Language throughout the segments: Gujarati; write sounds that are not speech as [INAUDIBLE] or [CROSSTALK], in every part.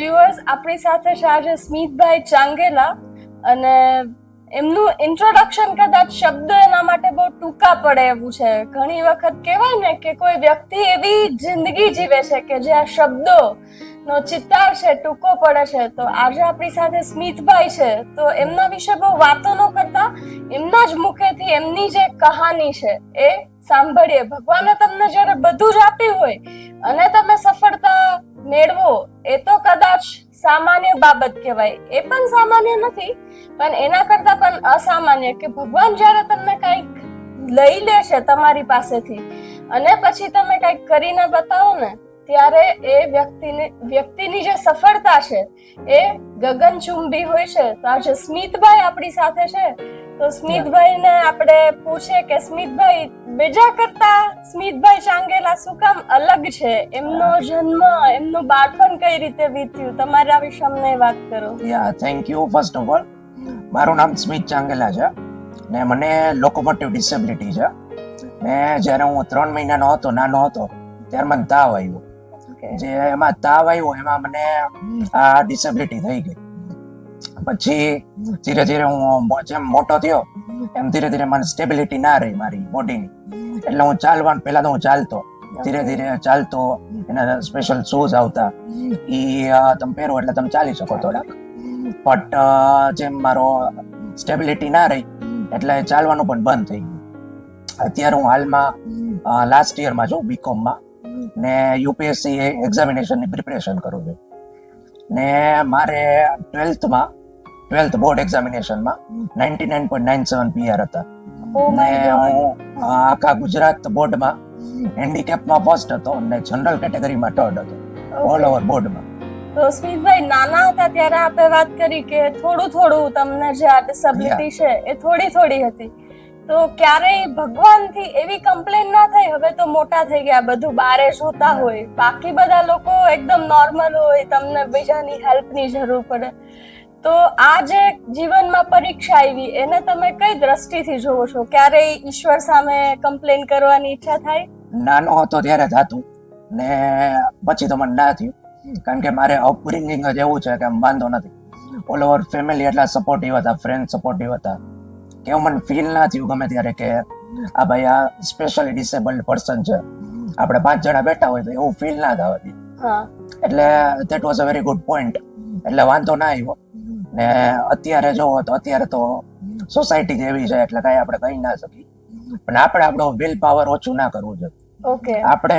વ્યુઅર્સ આપણી સાથે આજે સ્મિતભાઈ ચાંગેલા. અને એમનું ઇન્ટ્રોડક્શન કદાચ શબ્દ એના માટે બહુ ટૂંકા પડે એવું છે. ઘણી વખત કહેવાય ને કે કોઈ વ્યક્તિ એવી જિંદગી જીવે છે કે જે આ શબ્દો નો ચિત્તાર છે, ટૂંકો પડે છે. તો આજે આપણી સાથે સ્મિતભાઈ છે. તો એમના વિશે બહુ વાતો ન કરતા, એમના જ મુખેથી એમની જે કહાની છે એ સાંભળીએ. ભગવાને તમને જ્યારે બધું જ આપ્યું હોય અને તમે સફળતા મેળવો, એ તો કદાચ સામાન્ય બાબત કહેવાય. એ પણ સામાન્ય નથી, પણ એના કરતા પણ અસામાન્ય કે ભગવાન જ્યારે તમને કંઈક લઈ લે છે તમારી પાસેથી અને પછી તમે કંઈક કરીને બતાવો ને, ત્યારે એ વ્યક્તિને, વ્યક્તિની જે સફળતા છે, એ ગગનચુંબી હોય છે. તો આજે સ્મિતભાઈ આપણી સાથે છે તો સ્મિતભાઈને આપણે પૂછે કે સ્મિતભાઈ બીજા કરતા સ્મિતભાઈ ચાંગેલા શું કામ અલગ છે? એમનો જન્મ એમનું બાળપણ કઈ રીતે વીત્યું? તમારા વિશે અમને વાત કરો. Yeah thank you first of all મારું નામ સ્મિત ચાંગેલા છે ને મને લોકોમોટિવ ડિસેબિલિટી છે. ને જ્યારે હું ત્રણ મહિનાનો હતો નાનો હતો ત્યારે મને તાવ આવ્યો. જે એમાં તાવ આવ્યો એમાં મને આ ડિસેબિલિટી થઈ ગઈ. પછી ધીરે ધીરે હું જેમ મોટો થયો, એમ ધીરે ધીરે મને સ્ટેબિલિટી ના રહી મારી બોડીની એટલે હું ચાલવાનું, પહેલા તો હું ચાલતો. ધીરે ધીરે ચાલતો, એના સ્પેશિયલ શૂઝ આવતા. એ તમે પહેરો એટલે તમે ચાલી શકો થોડાક. બટ જેમ મારો સ્ટેબિલિટી ના રહી, એટલે ચાલવાનું પણ બંધ થઈ ગયું. અત્યારે હું હાલમાં લાસ્ટ યરમાં છું બીકોમમાં ને યુપીએસસી એક્ઝામિનેશનની પ્રિપરેશન કરું છું. ને મારે ટ્વેલ્થમાં twelfth board એક્ઝામિનેશનમાં ninety nine point nine seven PR હતા. Oh ને હું આખા ગુજરાત બોર્ડમાં હેન્ડીકેપમાં ફર્સ્ટ હતો અને જનરલ કેટેગરીમાં થર્ડ હતો. ઓલ ઓવર બોર્ડમાં તો સ્મિતભાઈ નાના હતા ત્યારે આપણે વાત કરી કે થોડું થોડું તમને જે આ ડિસેબિલિટી છે એ થોડી થોડી હતી. તો ક્યારેય ભગવાનથી એવી કમ્પ્લેન ના થઈ? હવે તો મોટા થઈ ગયા બધું બારે જોતા હોય. બાકી બધા લોકો એકદમ નોર્મલ હોય તમને બીજાની હેલ્પની જરૂર પડે. તો આ જે જીવનમાં પરીક્ષા આવી એને તમે કઈ દ્રષ્ટિથી જોવો છો? ક્યારેય ઈશ્વર સામે કમ્પ્લેન કરવાની ઈચ્છા થાય? નાનો હતો ત્યારે થતું ને પછી તો મને ના થયું. કારણ કે મારે અપબ્રિંગિંગ જ એવું છે કે વાંધો નથી. ઓલ ઓવર ફેમિલી એટલા સપોર્ટિવ હતા ફ્રેન્ડ સપોર્ટિવ હતા. કે મને ફીલ ના થયું ગમે ત્યારે કે આ ભાઈ આ સ્પેશિયલી ડિસેબલ્ડ પર્સન છે. આપણે પાંચ જણા બેઠા હોય તો એવું ફીલ ના થવા એટલે that was a very good point એટલે વાંધો ના આવ્યો. ને અત્યારે જોવો તો અત્યારે તો સોસાયટી જેવી છે એટલે કઈ આપણે કહી ના શકીએ. પણ આપણે આપણો વિલ પાવર ઓછું ના કરવું જોઈએ. ઓકે આપણે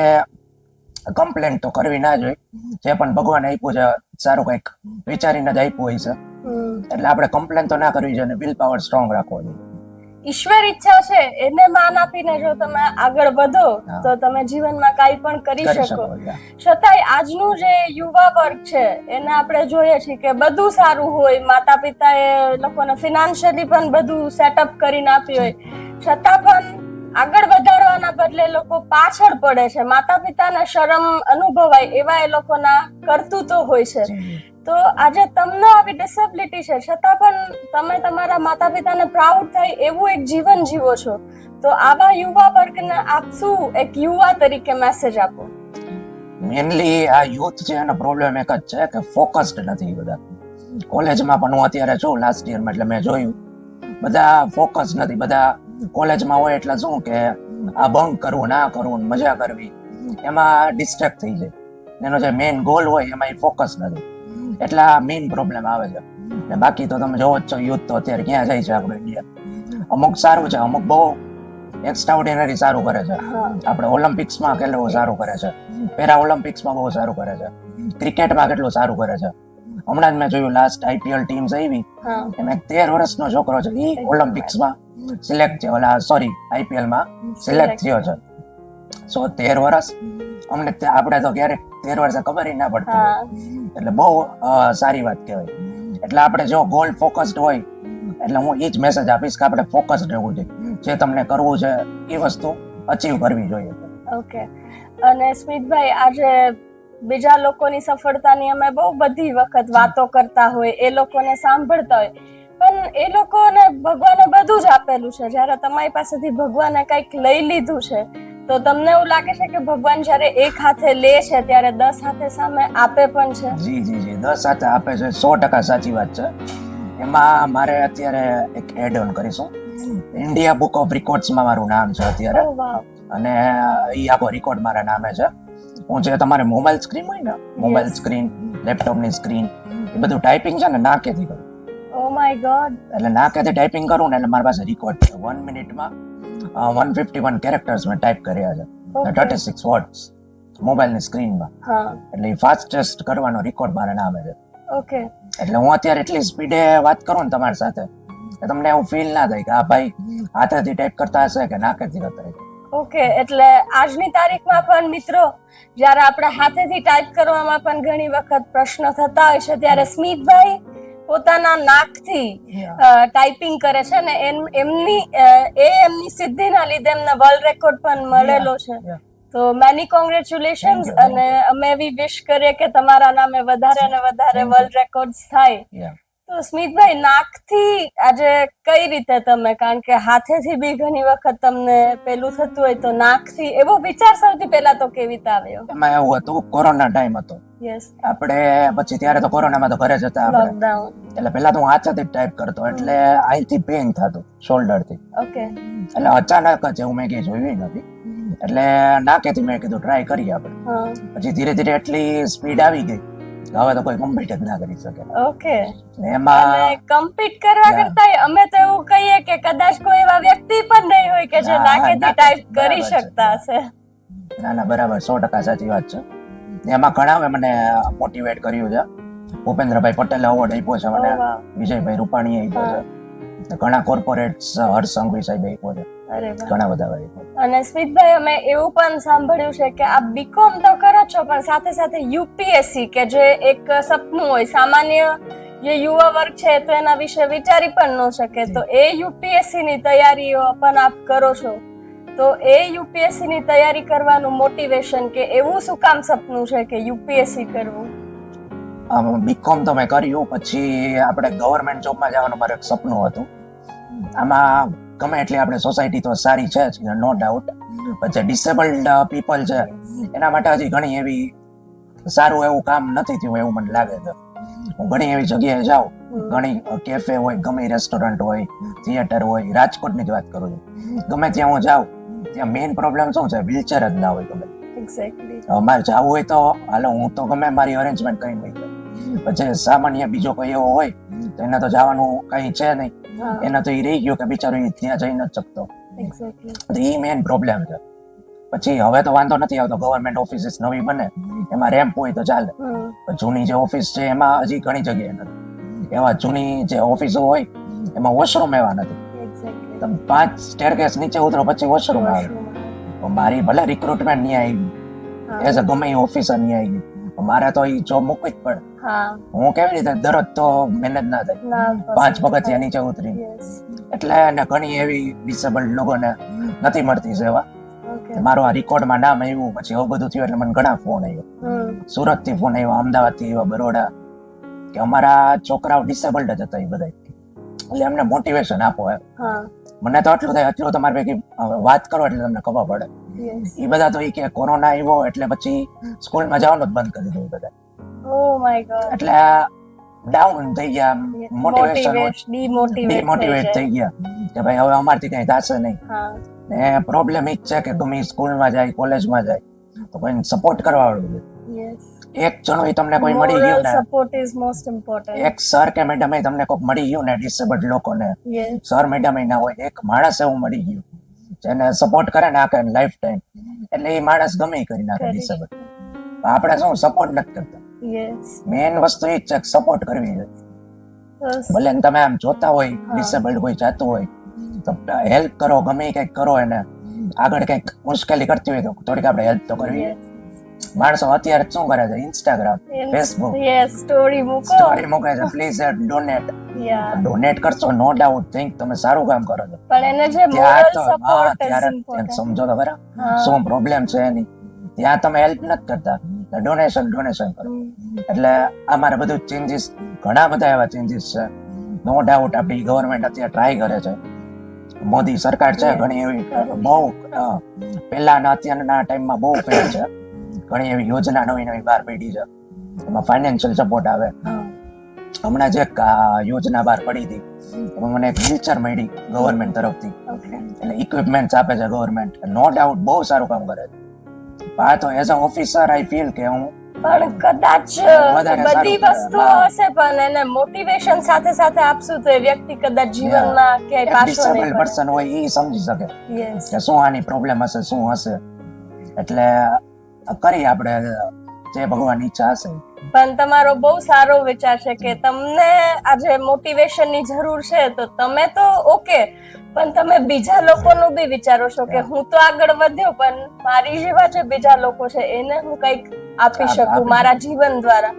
કમ્પ્લેન તો કરવી ના જોઈએ. જે પણ ભગવાન આપ્યું છે સારું કંઈક વિચારીને જ આપ્યું હોય છે. એટલે આપણે કમ્પ્લેન તો ના કરવી જોઈએ અને વિલ પાવર સ્ટ્રોંગ રાખવો જોઈએ. ઈશ્વર ઈચ્છા છે એને માન આપીને જો તમે આગળ વધો તો તમે જીવનમાં કાંઈ પણ કરી શકો. છતાંય આજનું જે યુવા વર્ગ છે એને આપણે જોઈએ છીએ કે બધું સારું હોય માતા પિતાએ લોકોને ફિનાન્શિયલી પણ બધું સેટઅપ કરીને આપ્યું હોય. છતાં પણ આગળ વધારવાના બદલે લોકો પાછળ પડે છે. માતા પિતાને શરમ અનુભવાય એવા એ લોકોના કરતૂતો હોય છે. તો આજે તમને આવી ડિસેબિલિટી છે. છતાં પણ તમે તમારા માતા પિતાને પ્રાઉડ થાય એવું એક જીવન જીવો છો. તો આવા યુવા વર્ગને આપ શું એક યુવા તરીકે મેસેજ આપો. મેનલી આ યુથ છે એનો પ્રોબ્લેમ એક જ છે કે ફોકસ્ડ નથી બધા. કોલેજમાં પણ હું અત્યારે છું લાસ્ટ યરમાં એટલે મેં જોયું. બધા ફોકસ નથી, બધા કોલેજમાં હોય એટલે શું કે આ બંક કરવું, ના કરવું, મજા કરવી. એમાં ડિસ્ટ્રેક્ટ થઈ જાય. એનો જે મેઇન ગોલ હોય એમાં એ ફોકસ નથી. એટલે આ મેઇન પ્રોબ્લેમ આવે છે. ને બાકી તો તમે જોવો જ છો યુથ તો અત્યારે ક્યાં જાય છે આપણું ઇન્ડિયા અમુક સારું છે અમુક બહુ એક્સ્ટ્રાઓર્ડિનરી સારું કરે છે. આપણે ઓલિમ્પિક્સમાં કેટલું સારું કરે છે? પેરા ઓલિમ્પિક્સમાં બહુ સારું કરે છે. ક્રિકેટમાં કેટલું સારું કરે છે. હમણાં જ મેં જોયું લાસ્ટ આઈપીએલ ટીમ્સ આવી. એમાં એક તેર વર્ષનો છોકરો છે એ ઓલિમ્પિક્સમાં સિલેક્ટ થયો ઓલા સોરી આઈપીએલમાં સિલેક્ટ થયો છે. સો તેર વર્ષ અમને આપણે તો ક્યારેક તેર વર્ષે ખબર ના પડતી એટલે બહુ સારી વાત કહેવાય. એટલે આપણે જો ગોલ ફોકસ્ડ હોય એટલે હું એ જ મેસેજ આપીશ કે આપણે ફોકસ્ડ રહેવું જોઈએ. જે તમને કરવું છે એ વસ્તુ અચીવ કરવી જોઈએ. ઓકે અને સ્મિતભાઈ આજે બીજા લોકોની સફળતાની અમે બહુ બધી વખત વાતો કરતા હોય એ લોકોને સાંભળતા હોય. પણ એ લોકોને ભગવાને બધું જ આપેલું છે. જ્યારે તમારી પાસેથી ભગવાને કંઈક લઈ લીધું છે તો તમને એવું લાગે છે કે ભગવાન જ્યારે એક હાથે લે છે ત્યારે દસ હાથે સામે આપે પણ છે? જી જી જી. દસ હાથે આપે છે. સો ટકા સાચી વાત છે. એમાં મારે અત્યારે એક એડ ઓન કરીશું. ઇન્ડિયા બુક ઓફ રેકોર્ડ્સમાં મારું નામ છે અત્યારે. અને એ આખો રેકોર્ડ મારા નામે છે. હું જે તમારે મોબાઈલ સ્ક્રીન હોય ને મોબાઈલ. સ્ક્રીન લેપટોપની સ્ક્રીન એ બધું ટાઈપિંગ છે ને નાકેથી કરું. Oh my god. એટલે નાકેથી ટાઈપિંગ કરું ને એટલે મારી પાસે રેકોર્ડ છે. વન મિનિટમાં વન ફિફ્ટી વન કેરેક્ટર્સ મેં ટાઈપ કર્યા છે. થર્ટી સિક્સ વર્ડ્સ મોબાઈલની સ્ક્રીનમાં એટલે ફાસ્ટેસ્ટ કરવાનો રેકોર્ડ મારા નામે છે. ઓકે. એટલે હું અત્યારે એટલી સ્પીડે વાત કરું ને તમારી સાથે તમને એવું ફીલ ના થાય કે આ ભાઈ હાથેથી ટાઈપ કરતા હશે કે નાકેથી કરતા હશે. ઓકે એટલે આજની તારીખમાં પણ મિત્રો જ્યારે આપણે હાથેથી ટાઈપ કરવામાં પણ ઘણી વખત પ્રશ્ન થતા હોય છે ત્યારે સ્મિતભાઈ પોતાના નાકથી ટાઈપિંગ કરે છે ને એમ- એમની એ એમની સિદ્ધિના લીધે એમને વર્લ્ડ રેકોર્ડ પણ મળેલો છે. તો મેની કોંગ્રેચ્યુલેશન્સ અને અમે એવી વિશ કરીએ કે તમારા નામે વધારે ને વધારે વર્લ્ડ રેકોર્ડ્સ થાય. તો સ્મિતભાઈ નાકથી આજે કઈ રીતે તમે? કારણ કે હાથેથી બી ઘણી વખત તમને પેલું થતું હોય તો નાકથી એવો વિચાર સૌથી પહેલા તો કેવી રીતે આવ્યો? એમાં એવું હતું કોરોના ટાઈમ હતો. યસ આપણે પછી ત્યારે તો કોરોનામાં તો ઘરે જ હતા લોકડાઉન એટલે પેલા તો હું હાથેથી ટાઈપ કરતો એટલે અહીંથી પેઇન થતું શોલ્ડરથી ઓકે એટલે અચાનક જ એવું મેં કઈ જોયું નથી. એટલે નાકેથી મેં કીધું ટ્રાય કરીએ આપણે. પછી ધીરે ધીરે એટલી સ્પીડ આવી ગઈ. હવે તો કોઈ કમ્પ્લીટ જ ના કરી શકે. ઓકે એમાં કમ્પીટ કરવા કરતા અમે તો એવું કહીએ કે કદાચ કોઈ એવા વ્યક્તિ પણ નહીં હોય કે જે નાકેથી ટાઈપ કરી શકતા હશે. ના ના બરાબર સો ટકા સાચી વાત છે. એમાં ઘણા મને મોટિવેટ કર્યું છે. ભૂપેન્દ્રભાઈ પટેલે એવોર્ડ આપ્યો છે મને. Oh, વિજયભાઈ રૂપાણીએ આપ્યો છે. ઘણા કોર્પોરેટ્સ હર્ષ સંઘવી સાહેબ આપ્યો છે. ઘણા બધા આપ્યો અને સ્મિતભાઈ અમે એવું પણ સાંભળ્યું છે કે આપ બીકોમ તો કરો છો પણ સાથે સાથે યુપીએસસી કે જે એક સપનું હોય સામાન્ય જે યુવા વર્ગ છે તો એના વિશે વિચારી પણ ન શકે. તો એ યુપીએસસી ની તૈયારીઓ પણ આપ કરો છો. તો એ યુપીએસસી ની તૈયારી કરવાનું મોટિવેશન કે એવું શું કામ સપનું છે કે યુપીએસસી કરવું? બીકોમ તો મેં કર્યું પછી આપણે ગવર્મેન્ટ જોબમાં જવાનું મારું એક સપનું હતું. આમાં ગમે એટલી આપણે સોસાયટી તો સારી છે જ નો ડાઉટ પછી ડિસેબલ્ડ પીપલ છે એના માટે હજી ઘણી એવી સારું એવું કામ નથી થયું એવું મને લાગે છે. હું ઘણી એવી જગ્યાએ જાઉં ઘણી કેફે હોય ગમે રેસ્ટોરન્ટ હોય થિયેટર હોય રાજકોટની જ વાત કરું છું. ગમે ત્યાં હું જાઉં ત્યાં મેઇન પ્રોબ્લેમ શું છે? વ્હીલચેર જ ના હોય ગમે. અમારે જવું હોય તો હાલો હું તો ગમે મારી અરેન્જમેન્ટ કરી નહીં પછી સામાન્ય બીજો કોઈ એવો હોય તો એને તો જવાનું કઈ છે નહીં. એને તો એ રહી ગયો કે બિચારો એ ત્યાં જઈ ન શકતો. તો એ મેઇન પ્રોબ્લેમ છે. પછી હવે તો વાંધો નથી આવતો. ગવર્મેન્ટ ઓફિસીસ નવી બને. એમાં રેમ્પ હોય તો ચાલે. જૂની જે ઓફિસ છે એમાં હજી ઘણી જગ્યાએ નથી. એવા જૂની જે ઓફિસો હોય એમાં વોશરૂમ એવા નથી. તમે પાંચ સ્ટેરકેસ નીચે ઉતરો પછી વોશરૂમ આવે. મારી ભલે રિક્રુટમેન્ટ નહીં આવી. એઝ અ ગમે ઓફિસર નહીં આવી. મારે તો એ જોબ મૂકવી જ પડે. હા. હું કેવી રીતે દરરોજ તો મહેનત ના થાય. પાંચ પગથિયા નીચે ઉતરી એટલે એને ઘણી એવી ડિસેબલ્ડ લોકોને નથી મળતી સેવા. મારો આ રેકોર્ડમાં નામ આવ્યું પછી એવું બધું થયું એટલે મને ઘણા ફોન આવ્યો. સુરતથી ફોન આવ્યો અમદાવાદથી આવ્યો બરોડા. કે અમારા છોકરાઓ ડિસેબલ્ડ જ હતા એ બધા એટલે એમને મોટિવેશન આપો એમ. મને તો આટલું થાય આટલું તમારે ભેગી વાત કરો એટલે તમને ખબર પડે. એ બધા તો એ કે કોરોના આવ્યો એટલે પછી સ્કૂલમાં જવાનું જ બંધ કરી દીધું બધા. માય એટલે ડાઉન થઈ ગયા મોટિવેશન ડિમોટિવેટ થઈ ગયા. કે ભાઈ હવે અમારથી કઈ થશે નહીં. ને પ્રોબ્લેમ એ જ છે કે તમે સ્કૂલમાં જાય કોલેજમાં જાય તો કોઈને સપોર્ટ કરવા વાળું યસ એક જણો એ તમને કોઈ મળી ગયું ને. સપોર્ટ ઇઝ મોસ્ટ ઇમ્પોર્ટન્ટ એક સર કે મેડમ એ તમને કોઈક મળી ગયું ને ડિસેબલ્ડ લોકોને. સર મેડમ એ ના હોય એક માણસ એવું મળી ગયું. જેને સપોર્ટ કરે ને આખે લાઈફ ટાઈમ એટલે એ માણસ ગમે કરી નાખે ડિસેબલ આપણે શું સપોર્ટ નથી કરતા. મેન મેઇન વસ્તુ એ છે સપોર્ટ કરવી જોઈએ. ભલે તમે આમ જોતા હોય. ડિસેબલ્ડ કોઈ જાતું હોય તો હેલ્પ કરો ગમે કંઈક કરો એને. આગળ કંઈક મુશ્કેલી કરતી હોય તો થોડીક આપણે હેલ્પ તો કરવી. માણસો અત્યારે શું કરે છે? ઇન્સ્ટાગ્રામ ફેસબુક યસ સ્ટોરી મૂકો. સ્ટોરી મૂકે છે. પ્લીઝ ડોનેટ ડોનેટ કરશો નો ડાઉટ થિંક તમે સારું કામ કરો છો. પણ એને જે મોરલ સપોર્ટ ઇમ્પોર્ટન્ટ સમજો તો ખરા શું પ્રોબ્લેમ છે એની? ત્યાં તમે હેલ્પ નથી કરતા. ડોનેશન ડોનેશન કરો. એટલે અમારે બધું ચેન્જીસ ઘણા બધા એવા ચેન્જીસ છે. નો ડાઉટ આપણી ગવર્મેન્ટ અત્યારે ટ્રાય કરે છે. મોદી સરકાર છે ઘણી એવી. બહુ પહેલાના અત્યારના ટાઈમમાં બહુ ફેર છે. ઘણી એવી યોજના નવી નવી બહાર પડી છે. એમાં ફાઇનાન્શિયલ સપોર્ટ આવે. હમણાં જે યોજના બહાર પડી હતી. એમાં મને એક વ્હીલચેર મળી ગવર્મેન્ટ તરફથી. એટલે ઇક્વિપમેન્ટ આપે છે ગવર્મેન્ટ નો ડાઉટ બહુ સારું કામ કરે છે. હા તો as a officer I feel કે હું પણ કદાચ બધી વસ્તુઓ હશે પણ એને મોટિવેશન સાથે સાથે આપશું તો એ વ્યક્તિ કદાચ જીવનમાં ક્યાંય પાછો નહીં પર્સન હોય એ સમજી શકે. કે શું આની પ્રોબ્લેમ હશે શું હશે. એટલે કરી આપણે જે ભગવાન ઈચ્છા હશે. પણ તમારો બહુ સારો વિચાર છે કે તમને આજે મોટિવેશનની જરૂર છે તો તમે તો ઓકે પણ તમે બીજા લોકોનું બી વિચારો છો કે હું તો આગળ વધ્યો પણ મારી જેવા જે બીજા લોકો છે એને હું કંઈક આપી શકું મારા જીવન દ્વારા.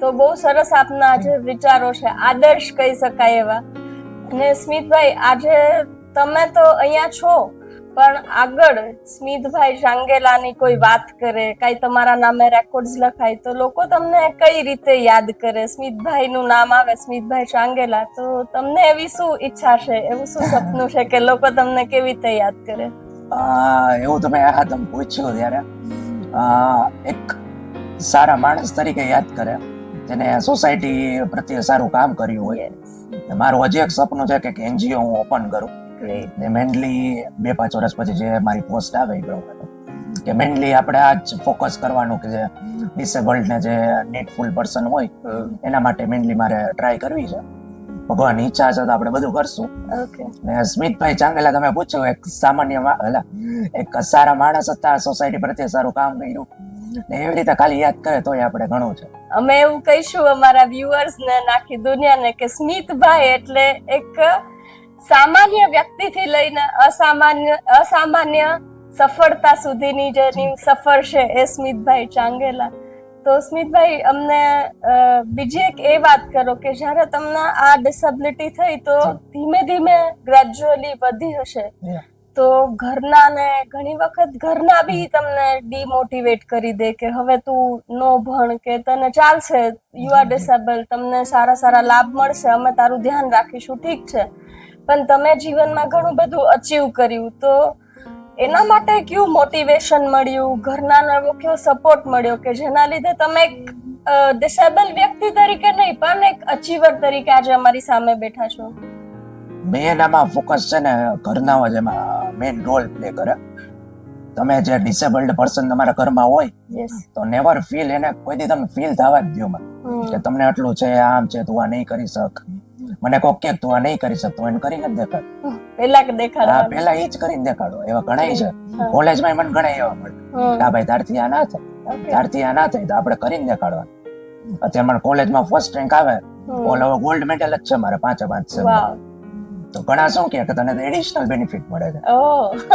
તો બહુ સરસ આપના આજે વિચારો છે આદર્શ કહી શકાય એવા. અને સ્મિતભાઈ આજે તમે તો અહીંયા છો પણ આગળ સ્મિતભાઈ શાંગેલાની કોઈ વાત કરે કાંઈ તમારા નામે રેકોર્ડ્સ લખાય તો લોકો તમને કઈ રીતે યાદ કરે? સ્મિતભાઈ નું નામ આવે સ્મિતભાઈ શાંગેલા તો તમને એવી શું ઈચ્છા છે? એવું શું સપનું છે કે લોકો તમને કેવી રીતે યાદ કરે? આ, એવું તમે આ તમે પૂછ્યું ત્યારે. એક સારા માણસ તરીકે યાદ કરે જેને સોસાયટી પ્રત્યે સારું કામ કર્યું હોય. મારું હજી એક સપનું છે કે એનજીઓ હું ઓપન કરું. ને મેનલી બે પાંચ વર્ષ પછી જે મારી પોસ્ટ આવે એ પ્રમાણે કે મેનલી આપણે આ જ ફોકસ કરવાનું કે જે ડિસેબલ્ડ ને જે નીડફુલ પર્સન હોય એના માટે મેનલી મારે ટ્રાય કરવી છે. ભગવાન ઈચ્છા છે તો આપણે બધું કરશું. ને સ્મિતભાઈ ચાંગેલા તમે પૂછો એક સામાન્ય મા- એક સારા માણસ હતા સોસાયટી પ્રત્યે સારું કામ કર્યું. ને એવી રીતે ખાલી યાદ કરે તોય આપણે ઘણું છે. અમે એવું કહીશું અમારા વ્યુઅર્સ ને નાખી દુનિયાને કે સ્મિતભાઈ એટલે એક સામાન્ય વ્યક્તિથી લઈને અસામાન્ય અસામાન્ય સફળતા સુધીની જેની સફર છે એ સ્મિતભાઈ ચાંગેલા. તો સ્મિતભાઈ અમને બીજી એક એ વાત કરો કે જ્યારે તમને આ ડિસેબિલિટી થઈ તો ધીમે ધીમે ગ્રેજ્યુઅલી વધી હશે. તો ઘરના ને ઘણી વખત ઘરના બી તમને ડીમોટિવેટ કરી દે કે હવે તું નો ભણ કે તને ચાલશે યુ આર ડિસેબલ તમને સારા સારા લાભ મળશે અમે તારું ધ્યાન રાખીશું ઠીક છે. પણ તમે જીવનમાં ઘણું બધું અચીવ કર્યું. તો એના માટે કયું મોટિવેશન મળ્યું? ઘરનાનો એવો કયો સપોર્ટ મળ્યો કે જેના લીધે તમે એક ડિસેબલ વ્યક્તિ તરીકે નહીં, પણ એક અચીવર તરીકે આજે અમારી સામે બેઠા છો? મેં એનામાં ફોકસ છે ને, ઘરના જ એમાં મેન રોલ પ્લે કરે. તમે જે ડિસેબલ્ડ પર્સન તમારા ઘરમાં હોય તો નેવર ફીલ એને કોઈ દી તમે ફીલ થવા જ દો કે તમને આટલું છે આમ છે તું આ નહીં કરી શક. મને કોક કે તું આ નહીં કરી શકતો એને કરીને જ દેખાડ પેલા કે હા પેલા એ જ કરીને દેખાડો. એવા ઘણા છે. કોલેજમાં મને ઘણા એવા મળે. હા ભાઈ તારથી આ ના થાય. તારથી આ ના થાય તો આપણે કરીને દેખાડવા અત્યારે મને કોલેજમાં ફર્સ્ટ રેન્ક આવે. ઓલ ઓવર ગોલ્ડ મેડલ જ છે મારે પાંચે પાંચ છે. તો ઘણા શું કે તને એડિશનલ બેનિફિટ મળે છે.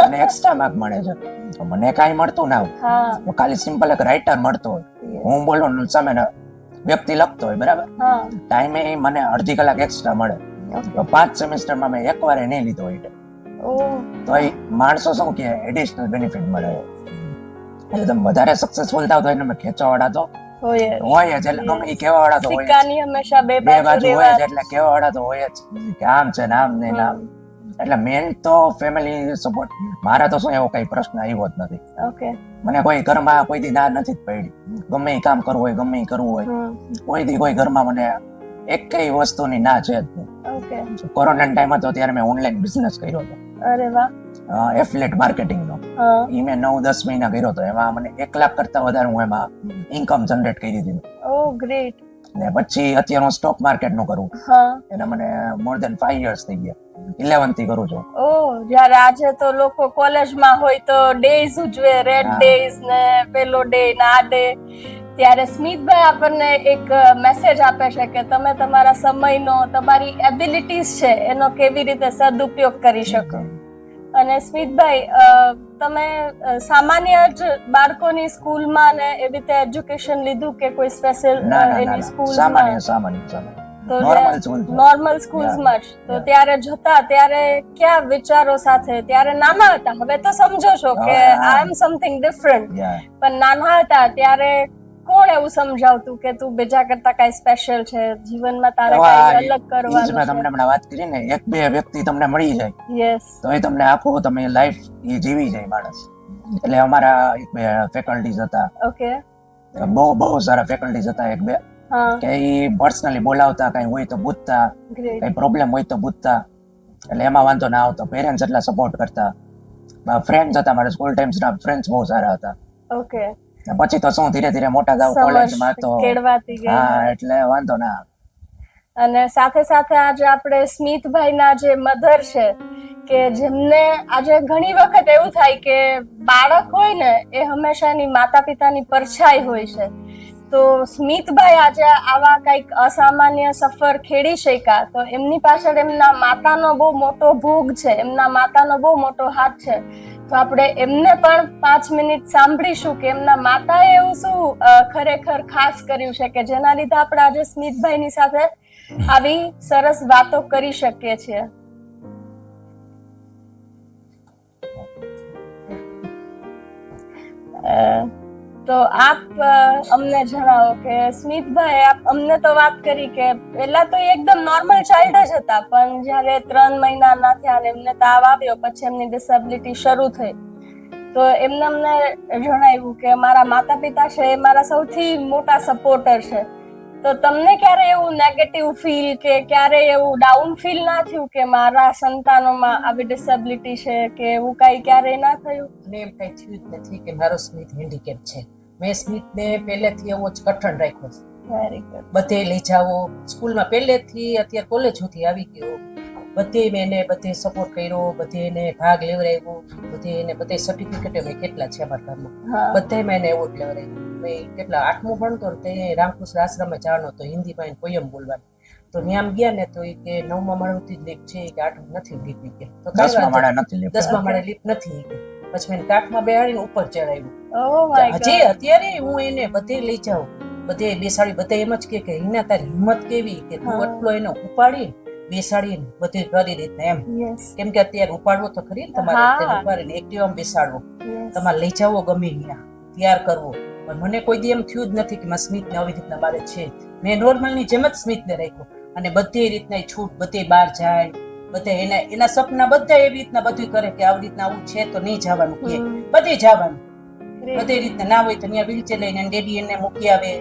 અને એક્સ્ટ્રા માર્ક મળે છે. તો મને કાંઈ મળતું ના હું. ખાલી સિમ્પલ એક રાઇટર મળતો હોય. હું બોલો સામે વ્યક્તિ લખતો હોય બરાબર? ટાઈમે મને અડધી કલાક એક્સ્ટ્રા મળે. તો પાંચ સેમેસ્ટરમાં મેં એક એકવાર નહીં લીધો હોય. તો એ માણસો શું કે એડિશનલ બેનિફિટ મળે. એટલે તમે વધારે સક્સેસફુલ થાવ તો એને મેં ખેંચવાવાળા તો હોય જ. એટલે ગમે એ કહેવાવાળા તો હોય જ. હંમેશા બે બે બાજુ બાજુ હોય જ રહેવા એટલે કહેવાવાળા તો હોય જ. કે આમ છે ને આમ ને ને આમ. એટલે મેન તો ફેમિલી સપોર્ટ મારા તો શું એવો કઈ પ્રશ્ન આવ્યો જ નથી. ઓકે. મને કોઈ ઘરમાં કોઈ દી ના નથી જ પડી. ગમે એ કામ કરવું હોય ગમે એ કરવું હોય. કોઈ દી કોઈ ઘરમાં મને એક કઈ વસ્તુની ના છે જ. નહીં કોરોના ટાઈમ હતો ત્યારે મેં ઓનલાઈન બિઝનેસ કર્યો હતો. અરે વાહ. એફિલેટ માર્કેટિંગ નો. ઈ મેં નવ દસ મહિના કર્યો હતો. એમાં મને એક લાખ કરતા વધારે હું એમાં ઇન્કમ જનરેટ કરી દીધી. ઓ ગ્રેટ ને પછી અત્યારે હું સ્ટોક માર્કેટનું કરું. હા. એના મને મોર ધેન ફાઈવ યર્સ થઈ ગયા. ઇલેવનથી કરું છું. ઓ જ્યારે આજે તો લોકો કોલેજમાં હોય તો ડેઝ ઉજવે. રેડ ડેઝ ને પેલો ડે ના ડે ત્યારે સ્મિતભાઈ આપણને એક મેસેજ આપે છે કે તમે તમારા સમયનો તમારી એબિલિટીઝ છે એનો કેવી રીતે સદુપયોગ કરી શકો. અને સ્મિતભાઈ તમે સામાન્ય જ બાળકોની સ્કૂલમાં ને એવી રીતે એજ્યુકેશન લીધું કે કોઈ સ્પેશિયલ એની ના સ્કૂલમાં? સામાન્ય નોર્મલ સ્કૂલ સ્કૂલ્સમાં જ. તો ત્યારે જતા ત્યારે કયા વિચારો સાથે? ત્યારે નાના હતા. હવે તો સમજો છો કે. આઈ એમ સમથિંગ ડિફરન્ટ પણ નાના હતા ત્યારે કોણ એવું સમજાવતું કે તું બીજા કરતા કઈ સ્પેશિયલ છે? જીવનમાં તારે કઈ અલગ કરવાનું છે. મેં તમને હમણાં વાત કરી ને એક બે વ્યક્તિ તમને મળી જાય. યસ તો એ તમને આખું તમે લાઈફ એ જીવી જાય માણસ. એટલે અમારા એક બે ફેકલ્ટીઝ હતા. ઓકે બહુ બહુ સારા ફેકલ્ટીઝ હતા એક બે. કે એ પર્સનલી બોલાવતા કઈ હોય તો પૂછતા કઈ પ્રોબ્લેમ હોય તો પૂછતા. એટલે એમાં વાંધો ના આવતો. પેરેન્ટ્સ એટલા સપોર્ટ કરતા. ફ્રેન્ડ્સ હતા મારા સ્કૂલ ટાઈમ્સના ફ્રેન્ડ્સ બહુ સારા હતા. ઓકે પછી તો શું ધીરે ધીરે મોટા જાવ કોલેજમાં તો હા એટલે વાંધો ના આવે. અને સાથે સાથે આજે આપણે સ્મિતભાઈના જે મધર છે કે જેમને આજે ઘણી વખત એવું થાય કે બાળક હોય ને એ હંમેશા એની માતા પિતાની પરછાઈ હોય છે. તો સ્મિતભાઈ આજે આવા કંઈક અસામાન્ય સફર ખેડી શક્યા. તો એમની પાછળ એમના માતાનો બહુ મોટો ભોગ છે એમના માતાનો બહુ મોટો હાથ છે. તો આપણે એમને પણ પાંચ મિનિટ સાંભળીશું કે એમના માતાએ એવું શું ખરેખર ખાસ કર્યું છે કે જેના લીધે આપણે આજે સ્મિતભાઈની સાથે આવી સરસ વાતો કરી શકીએ છીએ. અ, તો આપ અમને જણાવો કે સ્મિતભાઈ, આપ અમને તો વાત કરી કે પહેલા તો એકદમ નોર્મલ ચાઇલ્ડ જ હતા, પણ જ્યારે ત્રણ મહિનાના થયા ને એમને તાવ આવ્યો, પછી એમની ડિસેબિલિટી શરૂ થઈ. તો એમને અમને જણાવ્યું કે મારા માતા પિતા છે, એ મારા સૌથી મોટા સપોર્ટર છે. તો તમને ક્યારે એવું નેગેટિવ ફીલ કે ક્યારે એવું ડાઉન ફીલ ના થયું કે મારા સંતાનોમાં આવી ડિસેબિલિટી છે કે એવું કઈ ક્યારે ના થયું? અને એમ કઈ થયું જ નથી કે મારો સ્મિત હેન્ડીકેપ છે. મેં સ્મિતને પહેલેથી એવો જ કઠણ રાખ્યો છે. વેરી ગુડ બધે લઈ જાઓ. સ્કૂલમાં પહેલેથી અત્યારે કોલેજ સુધી આવી ગયો. બધે મેં એને બધે સપોર્ટ કર્યો બધે એને ભાગ લેવડાવ્યો બધે એને બધે સર્ટિફિકેટ મેં કેટલા છે અમારા ઘરમાં. બધે મેં એને એવોર્ડ લેવડાવ્યો. મેં કેટલા આઠમું ભણતો ને તે રામકૃષ્ણ આશ્રમમાં જવાનો તો હિન્દીમાં એને પોયમ બોલવાની. તો ત્યાં ગયા ને તો એ કે નવમા માળેથી જ લીપ છે કે આઠમ નથી લીપ કે. તો દસમા માળે નથી દસમા માળે લીપ નથી પછી મેં કાખમાં બેહાડીને ઉપર ચડાવ્યું. હજી અત્યારે હું એને બધે લઈ જાઉં. બધે બેસાડી બધે એમ જ કે હિના તારી હિંમત કેવી? કે તું આટલો એને ઉપાડી બેસાડીને બધું કરી રીતના એમ. કેમ કે અત્યારે ઉપાડવો તો ખરી ને તમારે ઉપાડીને એક્ટિવામાં બેસાડવો. તમારે લઈ જાવો ગમે ત્યાં. તૈયાર કરવો. પણ મને કોઈ દી એમ થયું જ નથી કે મારા સ્મિતને આવી રીતના મારે છે. મેં નોર્મલની જેમ જ સ્મિતને રાખ્યો. અને બધી રીતના છૂટ બધે બહાર જાય બધે એના એના સપના બધા એવી રીતના બધું કરે કે આવી રીતના આવું છે તો નહીં જવાનું કે બધે જવાનું. બધી રીતના ના હોય તો ત્યાં વ્હીલચેર લઈને ડેડી એને મૂકી આવે.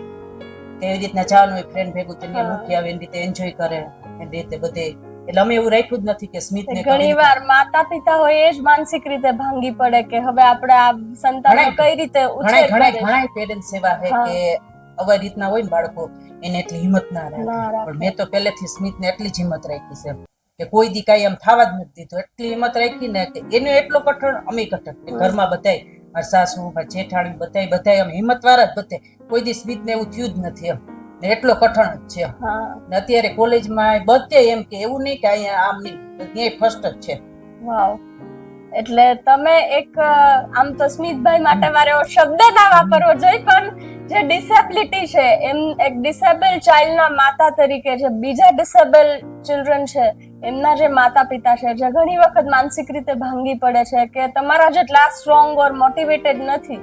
કે એવી રીતના જવાનું હોય ફ્રેન્ડ ભેગું તો ત્યાં મૂકી આવે એની રીતે એન્જોય કરે. એની રીતે બધે. એટલે અમે એવું રાખ્યું જ નથી કે સ્મિત ઘણી વાર માતા પિતા હોય એ જ માનસિક રીતે ભાંગી પડે કે હવે આપણે આ સંતાન કઈ રીતે ઘણા ઉછેર ઘણા ઘણા પેરેન્ટ્સ એવા છે કે આવા રીતના હોય ને બાળકો એને એટલી હિંમત ના રાખે. પણ મેં તો પહેલેથી સ્મિતને એટલી જ હિંમત રાખી છે. કે કોઈ દી કાંઈ આમ થવા જ નથી દીધું. એટલી હિંમત રાખી ને કે એનો એટલો કઠણ અમે કઠણ ઘરમાં બધાય મારા સાસુ મારા જેઠાણી બધાય બધાય એમ હિંમત વાળા જ બધે કોઈ દી સ્મિતને એવું થયું જ નથી એમ. ને એટલો કઠણ જ છે ને અત્યારે કોલેજમાં બધે એમ કે એવું નહીં કે અહીંયા આમ નહીં ત્યાંય ફર્સ્ટ જ છે. વાવ. એટલે તમે એક આમ તો સ્મિતભાઈ માટે મારે એવો શબ્દ ના વાપરવો જોઈએ પણ જે ડિસેબિલિટી છે એમ એક ડિસેબલ ચાઇલ્ડના માતા તરીકે જે બીજા ડિસેબલ ચિલ્ડ્રન છે એમના જે માતા પિતા છે, જે ઘણી વખત માનસિક રીતે ભાંગી પડે છે કે તમારા જેટલા સ્ટ્રોંગ ઓર મોટિવેટેડ નથી,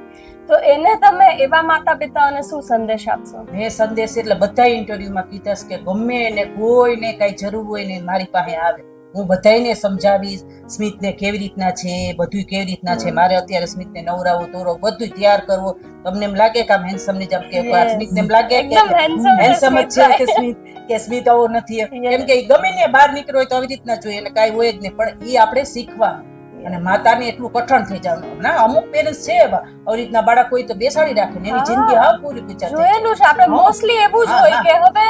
તો એને તમે એવા માતા પિતાઓને શું સંદેશ આપશો? મેં સંદેશ એટલે બધા ઇન્ટરવ્યુમાં કીધા કે ગમે એને કોઈને કાંઈ જરૂર હોય ને મારી પાસે આવે. હું બધાને સમજાવીશ સ્મિતને કેવી રીતના છે બધું કેવી રીતના છે મારે અત્યારે સ્મિતને નવરાવો તોરો બધું તૈયાર કરવો. તમને એમ લાગે કે આમ હેન્ડસમની જેમ કે સ્મિતને એમ લાગે કે હેન્ડસમ જ છે કે સ્મિત કે સ્મિત આવો નથી કેમ કે ગમે ને બહાર નીકળ્યો હોય તો આવી રીતના જોઈએ એને કાંઈ હોય જ નહીં પણ એ આપણે શીખવા અને માતાને એટલું કઠણ થઈ જવાનું. ના અમુક પેરેન્ટ્સ છે એવા આવી રીતના બાળક હોય તો બેસાડી રાખે ને એની જિંદગી હા પૂરી પૂજા જોયેલું છે આપણે મોસ્ટલી એવું જ હોય કે હવે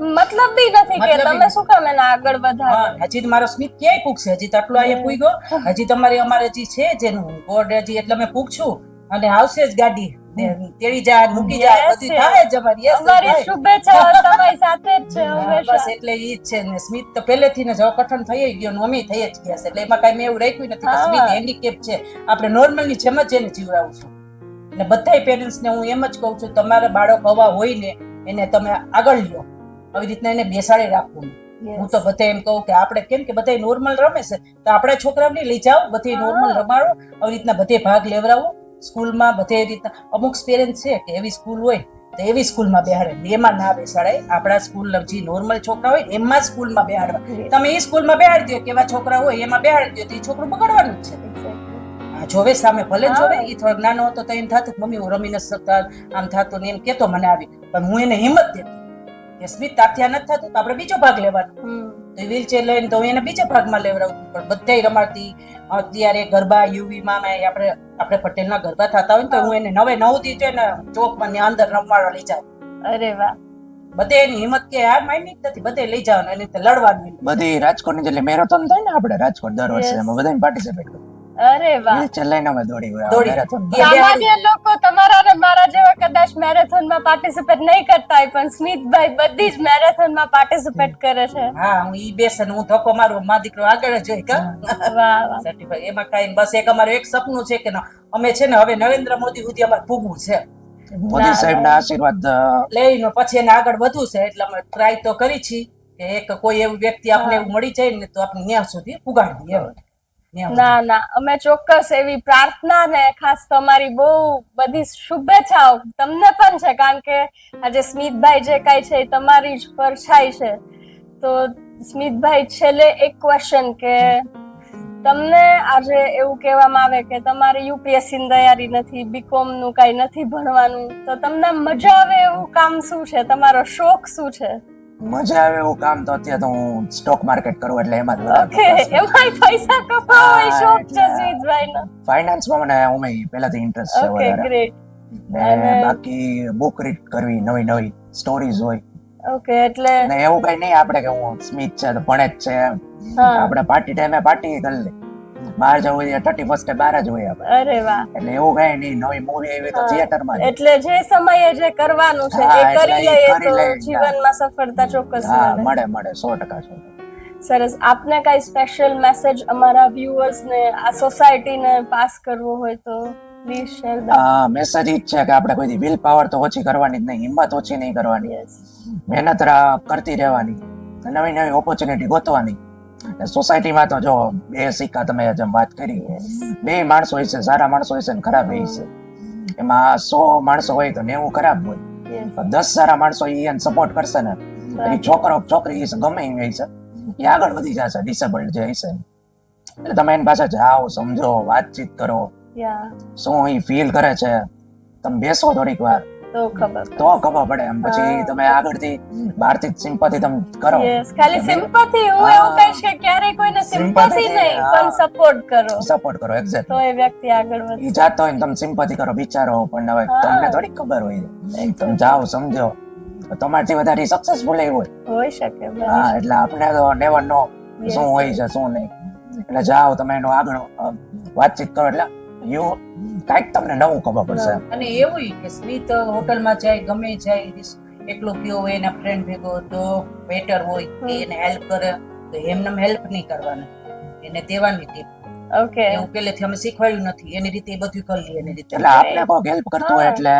મતલબ બી નથી કે તમે શું કામ એને આગળ વધારો? હજી મારો સ્મિત ક્યાંય પૂગશે હજી તો આટલો અહીંયા પૂગ્યો હજી તમારી અમારે જે છે જેનું ગોડ હજી એટલે અમે પૂગશું અને આવશે જ ગાડી. તેડી જાય મૂકી જાય બધી થાય જ અમારી. શુભેચ્છાઓ તમારી સાથે જ છે [LAUGHS] હંમેશા. બસ એટલે ઈ જ છે ને. સ્મિત તો પહેલેથી ને જ કઠણ થઈ ગયો ને અમે થઈ જ ગયા છે. એટલે એમાં કાઈ મેં એવું રાખ્યું નથી કે. સ્મિત હેન્ડીકેપ છે. આપણે નોર્મલની જેમ જ એને જીવડાવું છું. એટલે બધાય પેરેન્ટ્સ ને હું એમ જ કહું છું તમારા બાળક હવા હોય ને એને તમે આગળ લ્યો. આવી રીતના એને બેસાડી રાખવું. હું તો બધે એમ કહું કે આપણે કેમ કે બધા નોર્મલ રમે છે. તો આપણા છોકરાઓને લઈ જાઓ બધે નોર્મલ રમાડો આવી રીતના બધે ભાગ લેવડાવો. સ્કૂલમાં બધે રીતના અમુક પેરેન્ટ છે કે એવી સ્કૂલ હોય તો એવી સ્કૂલમાં બેહાડે. એમાં ના બેસાડાય. આપણા સ્કૂલ જે નોર્મલ છોકરા હોય એમાં સ્કૂલમાં બેહાડવા. તમે એ સ્કૂલમાં બેહાડી દો કેવા છોકરા હોય એમાં બેહાડી દો તો એ છોકરું બગડવાનું જ છે. આ જોવે સામે ભલે જોવે એ થોડોક નાનો હતો તો એમ થતું મમ્મી હું રમી ન શકતા. આમ થતું ને એમ કેતો મને આવી. પણ હું એને હિંમત દેતી. કે સ્મિત તારથી નથી થતું તો આપણે બીજો ભાગ લેવાનો. તો એ વ્હીલચેર લઈને તો એને બીજા ભાગમાં લેવડાવતી પણ બધાય રમાડતી અત્યારે ગરબા યુવીમાં મેં આપણે આપણે પટેલના ગરબા થતા હોય ને તો હું એને નવે નવથી છે ને ચોકમાં ને અંદર રમવાડવા લઈ જાઉં. અરે વાહ. બધે એની હિંમત કે આ માની નથી બધે લઈ જવાનું એની રીતે લડવાનું. બધી રાજકોટની જેટલી મેરેથોન થાય ને આપણે રાજકોટ દર વર્ષે. એમાં બધાને પાર્ટિસિપેટ અરે વાહ. વ્હીલચેર લઈને અમે દોડી ગયા દોડી. સામાન્ય લોકો તમારા મેરેથોનમાં પાર્ટિસિપેટ નહીં કરતા હોય પણ સ્મિતભાઈ બધી જ મેરેથોનમાં પાર્ટિસિપેટ કરે છે. હા હું ઈ બેસન હું ધક્કો મારું મા દીકરો આગળ જ હોય કા? વાહ વાહ. એમાં કાઈ બસ એક અમારું એક સપનું છે કે ના, અમે છે ને હવે નરેન્દ્ર મોદી સુધી અમારે પૂગવું છે. મોદી સાહેબ ના. આશીર્વાદ લઈને પછી એને આગળ વધવું છે એટલે અમે ટ્રાય તો કરી છીએ કે એક કોઈ એવું વ્યક્તિ આપણે એવું મળી જાય ને તો આપણે ત્યાં સુધી પુગાડી દઈએ. ના ના, અમે ચોક્કસ એવી પ્રાર્થના ને ખાસ તમારી બહુ બધી શુભેચ્છાઓ તમને પણ છે, કારણ કે આજે સ્મિતભાઈ જે કાંઈ છે એ તમારી જ પરછાઈ છે. તો સ્મિતભાઈ, છેલ્લે એક ક્વેશ્ચન કે તમને આજે એવું કહેવામાં આવે કે તમારે યુપીએસસી ની તૈયારી નથી બીકોમનું કાંઈ નથી ભણવાનું, તો તમને મજા આવે એવું કામ શું છે? તમારો શોખ શું છે? મજા આવે એવું કામ તો અત્યારે તો હું સ્ટોક માર્કેટ કરું એટલે એમાં જ ઓકે એમાં પૈસા કમાવા શોખ છે સ્વીટભાઈનો ફાઇનાન્સમાં મને ઉમે પહેલાથી ઇન્ટરેસ્ટ છે ઓકે ગ્રેટ ને બાકી બુક રીડ કરવી નવી નવી સ્ટોરીઝ હોય. ઓકે એટલે ને એવું કઈ નહીં આપણે કે હું સ્મિત છે તો ભણે જ છે. આપણે પાર્ટી ટાઈમે પાર્ટી કરી લે બહાર જવું હોય થર્ટી ફર્સ્ટ બહાર જ હોય આપણે. અરે વાહ. એટલે એવું કઈ નહીં નવી મૂવી આવી તો. થિયેટરમાં એટલે જે સમયે જે કરવાનું છે એ કરી લઈએ તો જીવનમાં સફળતા ચોક્કસ મળે. મળે સો ટકા સો સરસ. આપને કઈ સ્પેશિયલ મેસેજ અમારા વ્યુઅર્સ ને આ સોસાયટી ને પાસ કરવો હોય તો પ્લીઝ શેર આ મેસેજ ઈ છે કે આપણે કોઈ વિલ પાવર તો ઓછી કરવાની જ નહીં હિંમત ઓછી નહીં કરવાની. મહેનત કરતી રહેવાની. નવી નવી ઓપોર્ચ્યુનિટી ગોતવાની. સોસાયટીમાં તો જો બે સિક્કા તમે જેમ વાત કરી બે માણસો હોય છે સારા માણસો હોય છે ને ખરાબ હોય છે એમાં સો માણસો હોય તો નેવું ખરાબ હોય. દસ સારા માણસો એને સપોર્ટ કરશે ને એ છોકરો છોકરી ઈ ગમે એ છે એ આગળ વધી જશે ડિસેબલ્ડ જે હશે. એટલે તમે એની પાસે જાઓ સમજો વાતચીત કરો. શું ઈ ફીલ કરે છે? તમે બેસો થોડીક વાર. તો ખબર તો ખબર પડે. એમ પછી તમે આગળથી બહારથી સિમ્પથી તમે કરો. યસ ખાલી સિમ્પથી હું એવું કહીશ કે ક્યારે કોઈને સિમ્પથી નહીં પણ સપોર્ટ કરો. સપોર્ટ કરો એક્ઝેક્ટ તો એ વ્યક્તિ આગળ ઈ જાતો હોય તમે સિમ્પથી કરો વિચારો પણ હવે તમને થોડી ખબર હોય. તમે જાઓ સમજો. તમારથી વધારે સક્સેસફુલ હોય. હોઈ શકે હા એટલે આપણે તો નેવર નો શું હોય છે શું નહીં. એટલે જાઓ તમે એનો આગળ વાતચીત કરો એટલે યુ કાઈક તમને નવું ખબર પડશે. અને એવું કે સ્મિત હોટલમાં જાય ગમે જાય એકલો ગયો હોય એના ફ્રેન્ડ ભેગો તો વેટર હોય કે એને હેલ્પ કરે. તો એમને હેલ્પ નહીં કરવાના. એને દેવાની ટીપ ઓકે એવું પેલેથી અમે શીખવાડ્યું નથી. એની રીતે એ બધું કરી લઈએ એની રીતે. એટલે આપણે કોઈ હેલ્પ કરતું હોય એટલે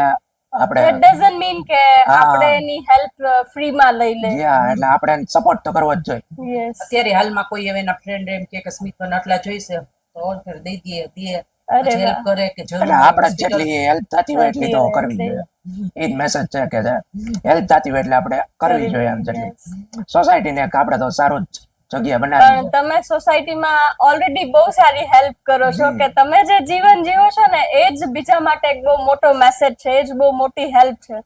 આપણે ઇટ ડઝન્ટ મીન કે આપણે એની હેલ્પ ફ્રી માં લઈ લે. યા એટલે આપણે સપોર્ટ તો કરવો જ જોઈએ. યસ અત્યારે હાલમાં કોઈ હવે એના ફ્રેન્ડ એમ કે કે સ્મિત મને આટલા જોઈશે તો ઓર્ડર દઈ દઈએ દઈએ. કરે કે આપણે જેટલી હેલ્પ થતી હોય એટલી તો કરવી જોઈએ. એ જ મેસેજ છે કે હેલ્પ થતી હોય એટલે આપણે કરવી જોઈએ એમ જેટલી. સોસાયટીને આપણે તો સારું જ જગ્યા બનાવી તમે સોસાયટીમાં ઓલરેડી બહુ સારી હેલ્પ કરો છો કે તમે જે જીવન જીવો છો ને એ જ બીજા માટે એક બહુ મોટો મેસેજ છે એ જ બહુ મોટી હેલ્પ છે.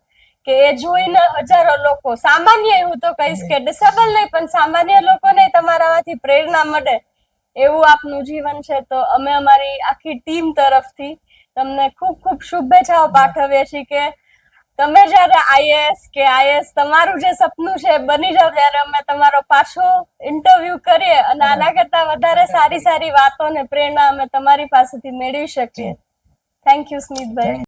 કે એ જોઈને હજારો લોકો સામાન્ય હું તો કહીશ કે ડિસેબલ નહીં પણ સામાન્ય લોકોને તમારામાંથી પ્રેરણા મળે. એવું આપનું જીવન છે તો અમે અમારી આખી ટીમ તરફથી તમને ખૂબ ખૂબ શુભેચ્છાઓ પાઠવીએ છીએ કે તમે જ્યારે આઈએએસ કે આઈએએસ તમારું જે સપનું છે બની જાવ ત્યારે અમે તમારો પાછો ઇન્ટરવ્યુ કરીએ અને આના કરતા વધારે સારી સારી વાતો ને પ્રેરણા અમે તમારી પાસેથી મેળવી શકીએ. Thank you સ્મિતભાઈ